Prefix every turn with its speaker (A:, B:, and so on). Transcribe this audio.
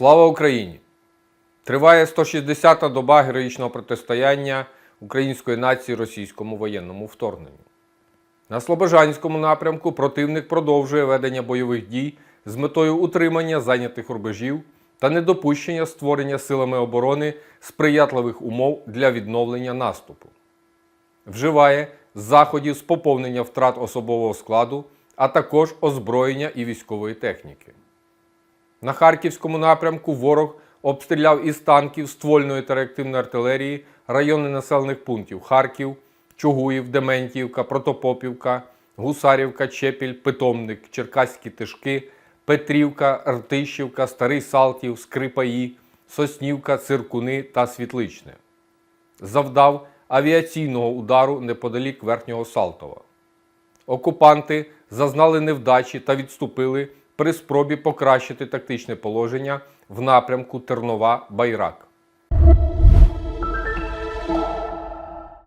A: Слава Україні! Триває 160-та доба героїчного протистояння української нації російському воєнному вторгненню. На Слобожанському напрямку противник продовжує ведення бойових дій з метою утримання зайнятих рубежів та недопущення створення силами оборони сприятливих умов для відновлення наступу. Вживає заходів з поповнення втрат особового складу, а також озброєння і військової техніки. На Харківському напрямку ворог обстріляв із танків ствольної та реактивної артилерії райони населених пунктів Харків, Чугуїв, Дементіївка, Протопопівка, Гусарівка, Чепіль, Питомник, Черкаські Тишки, Петрівка, Ртищівка, Старий Салтів, Скрипаї, Соснівка, Циркуни та Світличне. Завдав авіаційного удару неподалік Верхнього Салтова. Окупанти зазнали невдачі та відступили при спробі покращити тактичне положення в напрямку Тернова-Байрак.